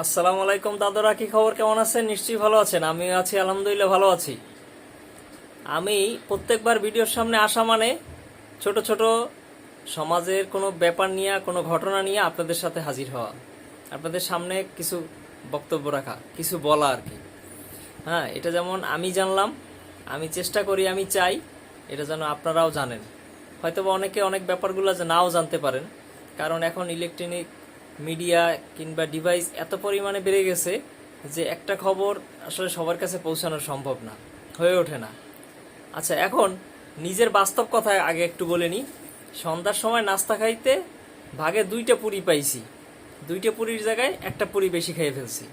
আসসালামু আলাইকুম দাদারা, কি খবর? কেমন আছেন? নিশ্চয়ই ভালো আছেন। আমি আছি, আলহামদুলিল্লাহ, ভালো আছি। আমি প্রত্যেকবার ভিডিওর সামনে আসা মানে ছোট ছোট সমাজের কোনো ব্যাপার নিয়ে, কোনো ঘটনা নিয়ে আপনাদের সাথে হাজির হওয়া। আপনাদের সামনে কিছু বক্তব্য রাখা, কিছু বলা আর কি। হ্যাঁ এটা যেমন আমি জানলাম, আমি চেষ্টা করি, আমি চাই, এটা যেন আপনারাও জানেন। হয়তো বা অনেকে অনেক ব্যাপারগুলো নাও জানতে পারেন, কারণ এখন ইলেকট্রনিক মিডিয়া কিংবা ডিভাইস এত পরিমাণে বেড়ে গেছে যে একটা খবর আসলে সবার কাছে পৌঁছানো সম্ভব না, হয়ে ওঠে না। আচ্ছা এখন নিজের বাস্তব কথা আগে একটু বলে নিই। সন্ধ্যার সময় নাস্তা খাইতে ভাগে দুইটা পুরি পাইছি। দুইটা পুরির জায়গায় একটা পুরি বেশি খেয়ে ফেলছি।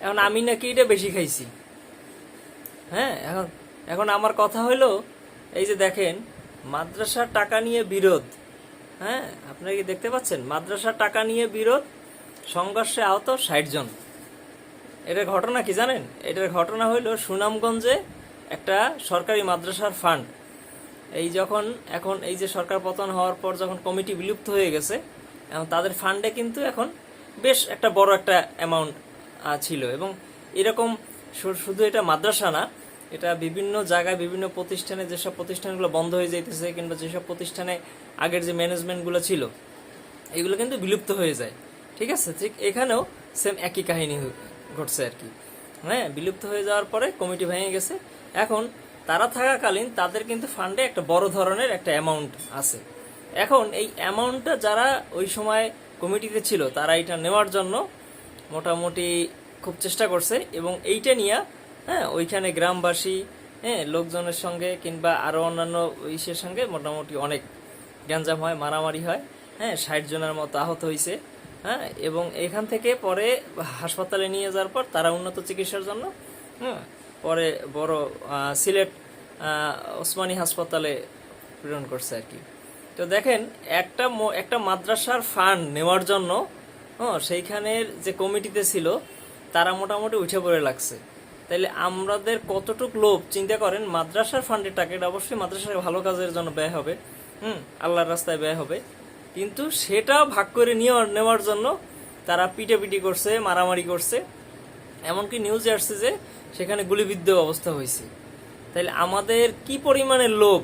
এখন আমি নাকি এটা বেশি খাইছি? হ্যাঁ এখন এখন আমার কথা হলো, এই যে দেখেন, মাদ্রাসার টাকা নিয়ে বিরোধ। হ্যাঁ আপনারা কি দেখতে পাচ্ছেন? মাদ্রাসার টাকা নিয়ে বিরোধ, সংঘর্ষে আহত ষাট জন। এটার ঘটনা কি জানেন? এটার ঘটনা হইল সুনামগঞ্জে একটা সরকারি মাদ্রাসার ফান্ড এই যখন, এখন এই যে সরকার পতন হওয়ার পর যখন কমিটি বিলুপ্ত হয়ে গেছে এবং তাদের ফান্ডে কিন্তু এখন বেশ একটা বড় একটা অ্যামাউন্ট ছিল। এবং এরকম শুধু এটা মাদ্রাসা না এটা বিভিন্ন জায়গায়, বিভিন্ন প্রতিষ্ঠানে যেসব প্রতিষ্ঠানগুলো বন্ধ হয়ে যাইতেছে কিংবা যেসব প্রতিষ্ঠানে আগের যে ম্যানেজমেন্টগুলো ছিল, এগুলো কিন্তু বিলুপ্ত হয়ে যায়। ঠিক আছে? ঠিক এখানেও সেম একই কাহিনী ঘটছে আর কি। হ্যাঁ? বিলুপ্ত হয়ে যাওয়ার পরে কমিটি ভেঙে গেছে। এখন তারা থাকাকালীন তাদের কিন্তু ফান্ডে একটা বড় ধরনের একটা অ্যামাউন্ট আছে। এখন এই অ্যামাউন্টটা যারা ওই সময় কমিটিতে ছিল, তারা এটা নেওয়ার জন্য মোটামুটি খুব চেষ্টা করছে এবং এইটা নিয়ে হ্যাঁ ওইখানে গ্রামবাসী হ্যাঁ লোকজনের সঙ্গে কিংবা আরও অন্যান্য ইসের সঙ্গে মোটামুটি অনেক গ্যাঞ্জাম হয়, মারামারি হয় হ্যাঁ ষাট জনের মতো আহত হয়েছে হ্যাঁ এবং এখান থেকে পরে হাসপাতালে নিয়ে যাওয়ার পর তারা উন্নত চিকিৎসার জন্য হ্যাঁ পরে বড় সিলেট ওসমানী হাসপাতালে প্রেরণ করছে আর কি। তো দেখেন, একটা একটা মাদ্রাসার ফান্ড নেওয়ার জন্য হ্যাঁ সেইখানের যে কমিটিতে ছিল, তারা মোটামুটি উঠে পড়ে লাগছে। তাইলে আমাদের কতটুক লোভ, চিন্তা করেন, মাদ্রাসার ফান্ডের টাকা এটা অবশ্যই মাদ্রাসার ভালো কাজের জন্য ব্যয় হবে, হুম, আল্লাহর রাস্তায় ব্যয় হবে। কিন্তু সেটা ভাগ করে নিয়ে নেওয়ার জন্য তারা পিটাপিটি করছে, মারামারি করছে। এমনকি নিউজে আসছে যে সেখানে গুলিবিদ্ধ অবস্থা হয়েছে। তাইলে আমাদের কি পরিমাণের লোভ?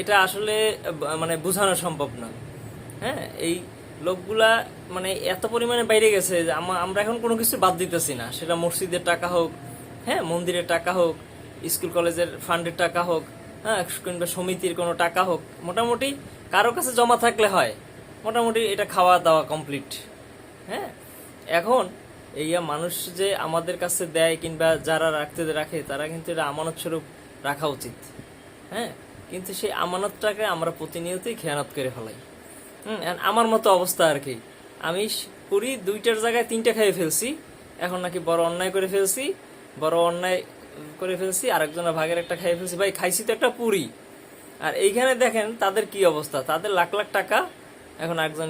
এটা আসলে মানে বোঝানো সম্ভব না হ্যাঁ এই লোকগুলা মানে এত পরিমাণে বাইরে গেছে যে আমরা এখন কোনো কিছু বাদ দিতেছি না। সেটা মসজিদের টাকা হোক হ্যাঁ মন্দিরের টাকা হোক, স্কুল কলেজের ফান্ডের টাকা হোক হ্যাঁ কিংবা সমিতির কোনো টাকা হোক, মোটামুটি কারও কাছে জমা থাকলে হয়। মোটামুটি এটা খাওয়া দাওয়া কমপ্লিট হ্যাঁ। এখন এই মানুষ যে আমাদের কাছে দেয় কিংবা যারা রাখতে রাখে, তারা কিন্তু এটা আমানত স্বরূপ রাখা উচিত হ্যাঁ। কিন্তু সেই আমানতটাকে আমরা প্রতিনিয়তই খেয়ানত করে ফেলাই। হুম আমার মতো অবস্থা আর কি। আমি পুরি দুইটার জায়গায় তিনটা খেয়ে ফেলছি। এখন নাকি বড় অন্যায় করে ফেলছি, বড় অন্যায় করে ফেলছি, আরেকজনের ভাগের একটা খেয়ে ফেলছি। ভাই, খাইছি তো একটা পুরি। আর এইখানে দেখেন তাদের কি অবস্থা। তাদের লাখ লাখ টাকা। এখন একজন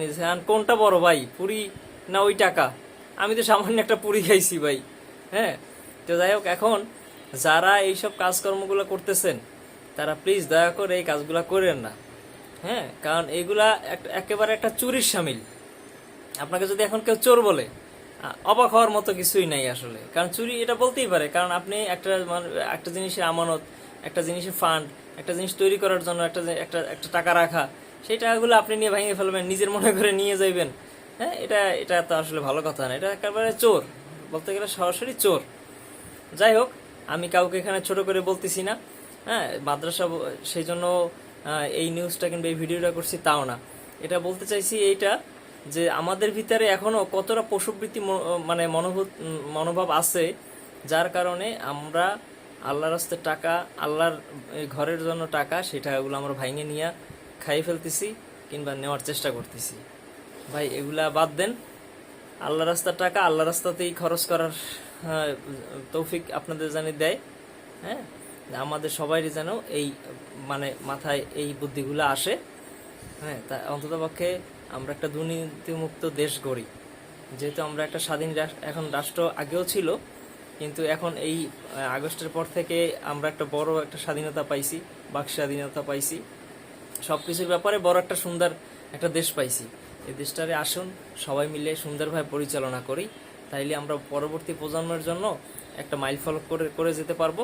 কোনটা বড় ভাই? পুরি না ওই টাকা? আমি তো সামান্য একটা পুরি খাইছি ভাই। হ্যাঁ? তো যাই হোক, এখন যারা এইসব কাজকর্মগুলো করতেছেন, তারা প্লিজ দয়া করে এই কাজগুলো করেন না। হ্যাঁ কারণ এইগুলা এক- একেবারে একটা চুরির সামিল। আপনাকে যদি এখন কেউ চোর বলে অবাক হওয়ার মতো কিছুই নাই আসলে। কারণ চুরি এটা বলতেই পারে, কারণ আপনি একটা একটা জিনিসের আমানত, একটা জিনিসের ফান্ড একটা জিনিস তৈরি করার জন্য একটা একটা একটা টাকা রাখা, সেই টাকাগুলো আপনি নিয়ে ভেঙে ফেলবেন, নিজের মনে করে নিয়ে যাইবেন। হ্যাঁ এটা এটা তো আসলে ভালো কথা না, এটা একেবারে চোর, বলতে গেলে সরাসরি চোর। যাই হোক, আমি কাউকে এখানে ছোট করে বলতেছি না হ্যাঁ মাদ্রাসা সেই জন্য এই নিউজটা কিংবা এই ভিডিওটা করছি তাও না। এটা বলতে চাইছি এইটা যে আমাদের ভিতরে এখনও কতটা পশুবৃত্তি মানে মনোভূত মনোভাব আছে যার কারণে আমরা আল্লাহর রাস্তে টাকা আল্লাহর ঘরের জন্য টাকা সেই টাকাগুলো আমরা ভাঙে নিয়ে খাই ফেলতেছি কিংবা নেওয়ার চেষ্টা করতেছি। ভাই এগুলা বাদ দেন। আল্লাহ রাস্তার টাকা আল্লাহ রাস্তাতেই খরচ করার হ্যাঁ, তৌফিক আপনাদের জানি দেয়। হ্যাঁ? আমাদের সবারই যেন এই মানে মাথায় এই বুদ্ধিগুলো আসে। হ্যাঁ তা অন্তত পক্ষে আমরা একটা দুর্নীতিমুক্ত দেশ গড়ি। যেহেতু আমরা একটা স্বাধীন এখন রাষ্ট্র আগেও ছিল, কিন্তু এখন এই আগস্টের পর থেকে আমরা একটা বড় একটা স্বাধীনতা পাইছি, বাক স্বাধীনতা পাইছি। সব কিছুর ব্যাপারে বড় একটা সুন্দর একটা দেশ পাইছি। এই দেশটারে আসুন, সবাই মিলে সুন্দরভাবে পরিচালনা করি। তাইলে আমরা পরবর্তী প্রজন্মের জন্য একটা মাইল ফলক করে করে যেতে পারব।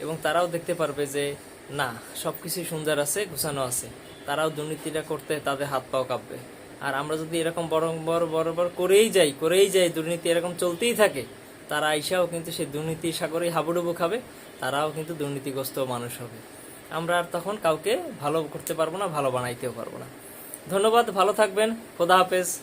এবং তারাও দেখতে পারবে যে, না সব কিছুই সুন্দর আছে, গুছানো আছে। তারাও দুর্নীতিটা করতে তাদের হাত পাও কাঁপবে। আর আমরা যদি এরকম বড় বড় বড় বড় করেই যাই করেই যাই, দুর্নীতি এরকম চলতেই থাকে, তারা আইসাও কিন্তু সেই দুর্নীতি সাগরেই হাবুডুবু খাবে, তারাও কিন্তু দুর্নীতিগ্রস্ত মানুষ হবে। আমরা আর তখন কাউকে ভালো করতে পারব না, ভালো বানাইতেও পারব না। ধন্যবাদ, ভালো থাকবেন, খোদা হাফেজ।